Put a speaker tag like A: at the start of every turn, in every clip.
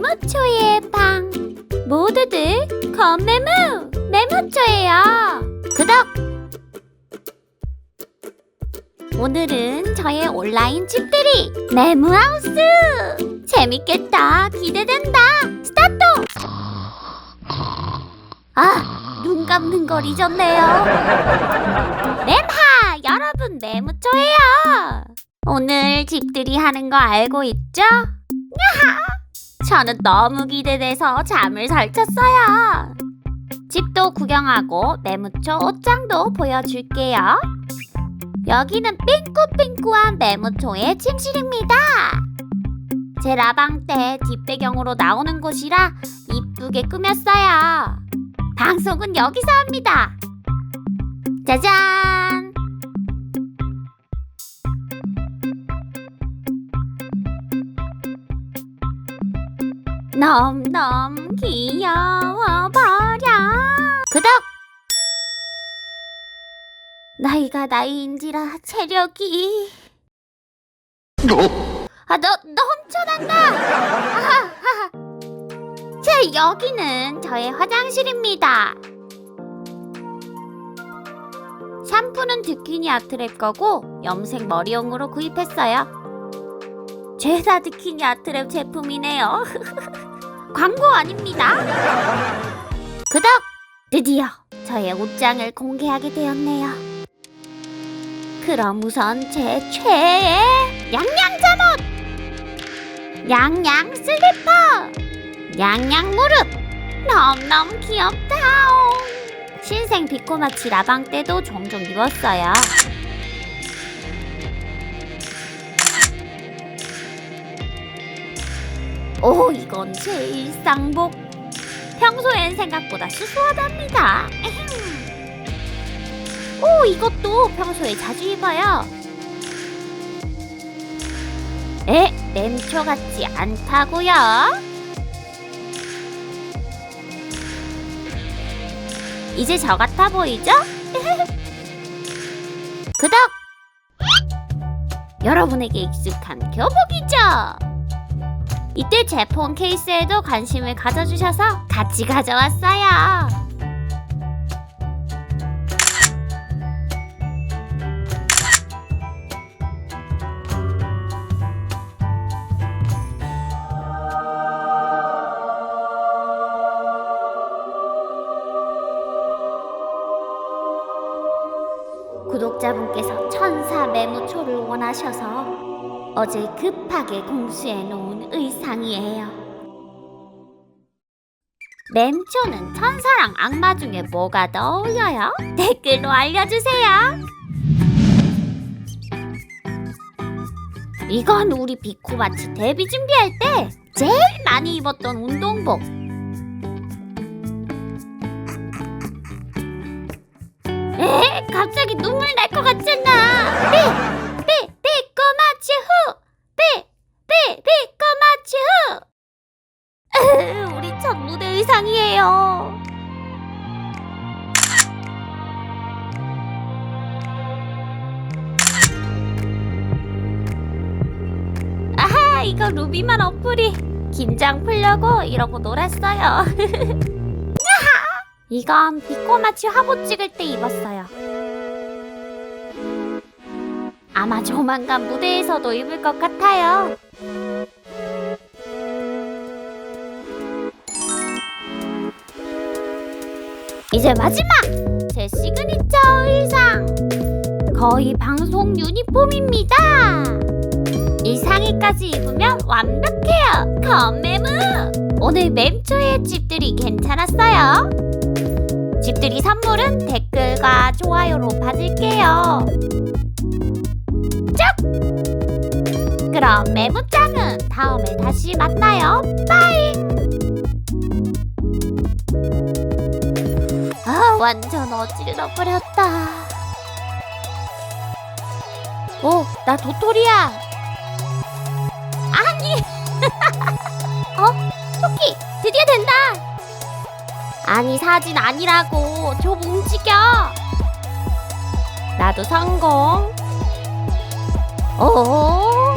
A: 메모초의 방. 모두들 건메모 메모초예요. 구독! 오늘은 저의 온라인 집들이 메모하우스! 재밌겠다. 기대된다. 스타트! 아눈 감는 걸 잊었네요. 램하! 여러분 메모초예요. 오늘 집들이 하는 거 알고 있죠? 야하! 저는 너무 기대돼서 잠을 설쳤어요. 집도 구경하고 메모초 옷장도 보여줄게요. 여기는 삥꾸삥꾸한 메모초의 침실입니다. 제 라방 때 뒷배경으로 나오는 곳이라 이쁘게 꾸몄어요. 방송은 여기서 합니다. 짜잔! 넘넘 귀여워 버려. 구독! 나이가 나이인지라 체력이. 아 너 너 훔쳐난다! 아하하. 자 여기는 저의 화장실입니다. 샴푸는 드키니 아트랩 거고 염색 머리용으로 구입했어요. 죄다 드키니 아트랩 제품이네요 광고 아닙니다. 구독! 드디어 저의 옷장을 공개하게 되었네요. 그럼 우선 제 최애 양양 잠옷! 양양 슬리퍼! 양양 무릎! 너무너무 귀엽다옹! 신생 비코마치 라방 때도 종종 입었어요. 오, 이건 제 일상복. 평소엔 생각보다 수수하답니다. 오, 이것도 평소에 자주 입어요. 에, 램초 같지 않다고요? 이제 저 같아 보이죠? 구독! 여러분에게 익숙한 교복이죠? 이때 제 폰 케이스에도 관심을 가져주셔서 같이 가져왔어요. 구독자분께서 천사 메모초를 원하셔서 어제 급하게 공수해 놓은 의상이에요. 램초는 천사랑 악마 중에 뭐가 더 어울려요? 댓글로 알려주세요. 이건 우리 비코마치 데뷔 준비할 때 제일 많이 입었던 운동복. 에? 갑자기 눈물 날 이거 루비만 어플이 긴장 풀려고 이러고 놀았어요. 이건 비꼬마치 화보 찍을 때 입었어요. 아마 조만간 무대에서도 입을 것 같아요. 이제 마지막! 제 시그니처 의상! 거의 방송 유니폼입니다! 이 상의까지 입으면 완벽해요! 건매무! 오늘 맴초의 집들이 괜찮았어요? 집들이 선물은 댓글과 좋아요로 받을게요. 쭉! 그럼 메모장은 다음에 다시 만나요. 빠이! 아, 완전 어지러 버렸다. 오, 나 도토리야. 어? 토끼, 드디어 된다! 아니 사진 아니라고. 좀 움직여. 나도 성공. 오,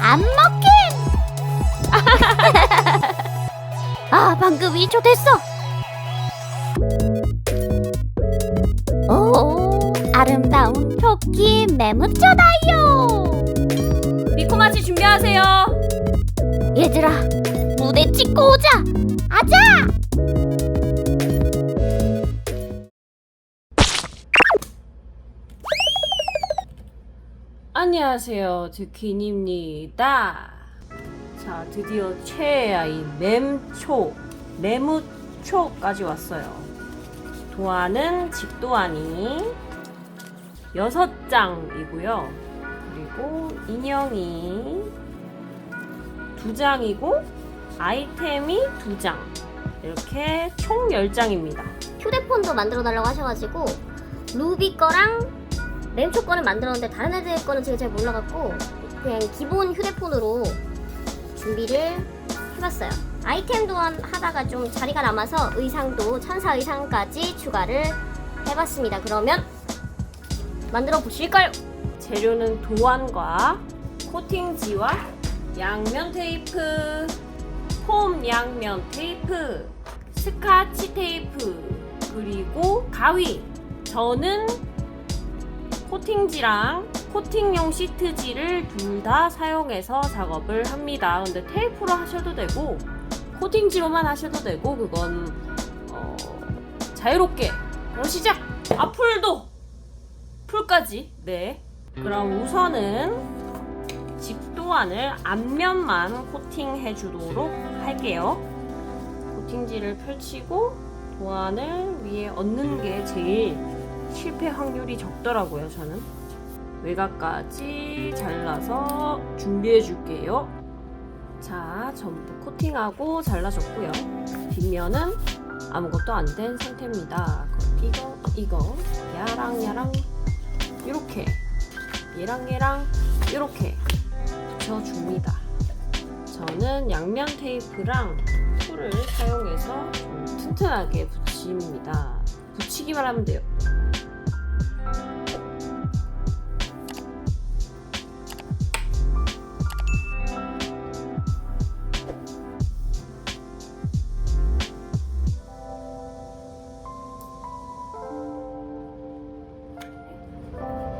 A: 안 먹힘 아 방금 2초 됐어. 오 아름다운 토끼 매무초다요
B: 미코마치 준비하세요.
A: 얘들아 무대 찍고 오자 아자
B: 안녕하세요. 드퀸입니다. 자, 드디어 최애의 램초, 레무초까지 왔어요. 도안은 집도안이 6장이고요. 그리고 인형이 2장이고 아이템이 2장. 이렇게 총 10장입니다.
C: 휴대폰도 만들어 달라고 하셔가지고 루비 거랑 램초 거는 만들었는데 다른 애들 거는 제가 잘 몰라갖고 그냥 기본 휴대폰으로 준비를 해봤어요. 아이템 도안 하다가 좀 자리가 남아서 의상도 천사 의상까지 추가를 해봤습니다. 그러면 만들어 보실까요?
B: 재료는 도안과 코팅지와 양면 테이프, 폼 양면 테이프, 스카치 테이프, 그리고 가위. 저는 코팅지랑 코팅용 시트지를 둘 다 사용해서 작업을 합니다. 근데 테이프로 하셔도 되고 코팅지로만 하셔도 되고 그건 어, 자유롭게 그럼 시작! 아 풀도! 풀까지 네 그럼 우선은 집도안을 앞면만 코팅해 주도록 할게요. 코팅지를 펼치고 도안을 위에 얹는 게 제일 실패 확률이 적더라고요 저는. 외곽까지 잘라서 준비해 줄게요. 자 전부 코팅하고 잘라줬고요. 뒷면은 아무것도 안 된 상태입니다. 이거 이거 야랑 야랑 이렇게. 얘랑 얘랑 이렇게 붙여줍니다. 저는 양면 테이프랑 풀을 사용해서 좀 튼튼하게 붙입니다. 붙이기만 하면 돼요.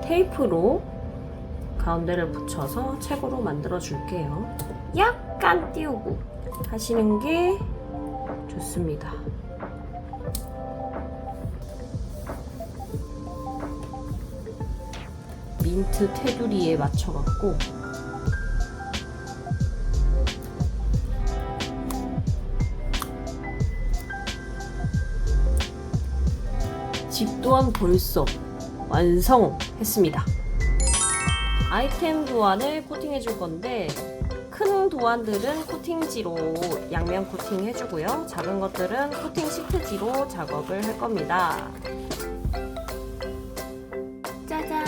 B: 테이프로 가운데를 붙여서 책으로 만들어 줄게요. 약간 띄우고 하시는 게 좋습니다. 민트 테두리에 맞춰갖고 집 또한 벌써 완성했습니다. 아이템 도안을 코팅해 줄 건데 큰 도안들은 코팅지로 양면 코팅 해주고요. 작은 것들은 코팅 시트지로 작업을 할 겁니다. 짜잔!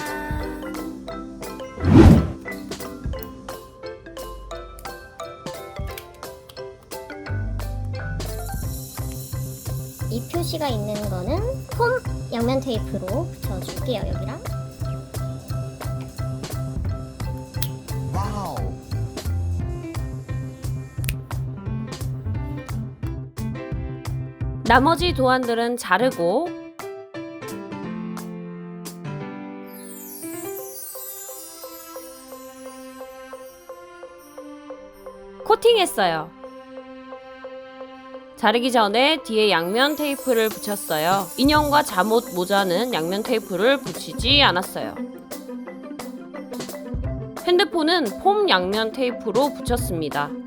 C: 이 표시가 있는 거는 폼 양면 테이프로 붙여줄게요 여기랑
B: 나머지 도안들은 자르고 코팅했어요. 자르기 전에 뒤에 양면 테이프를 붙였어요. 인형과 잠옷 모자는 양면 테이프를 붙이지 않았어요. 핸드폰은 폼 양면 테이프로 붙였습니다.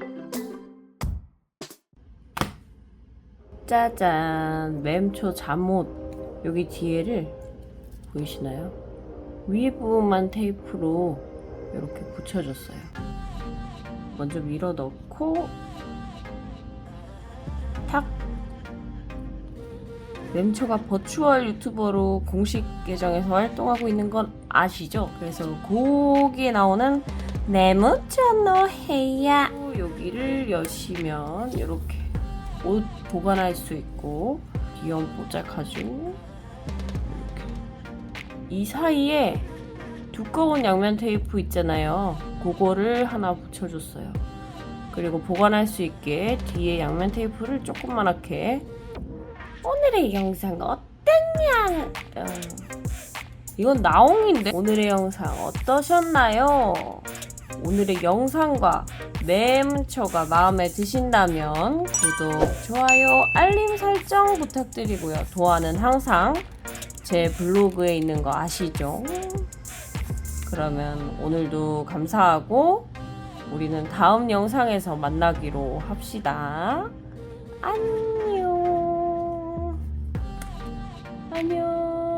B: 짜잔 맴초 잠옷 여기 뒤에를 보이시나요? 위에 부분만 테이프로 이렇게 붙여줬어요. 먼저 밀어 넣고 탁 램초가 버추얼 유튜버로 공식 계정에서 활동하고 있는 건 아시죠? 그래서 거기에 나오는 네모처노 헤야 여기를 여시면 이렇게 옷 보관할 수 있고 귀염 뽀짝하죠. 이 사이에 두꺼운 양면 테이프 있잖아요. 그거를 하나 붙여줬어요. 그리고 보관할 수 있게 뒤에 양면 테이프를 조금만하게 오늘의 영상 어땠냐? 어, 이건 나옹인데 오늘의 영상 어떠셨나요? 오늘의 영상과 mem초가 마음에 드신다면 구독, 좋아요, 알림 설정 부탁드리고요. 도안은 항상 제 블로그에 있는 거 아시죠? 그러면 오늘도 감사하고 우리는 다음 영상에서 만나기로 합시다. 안녕. 안녕.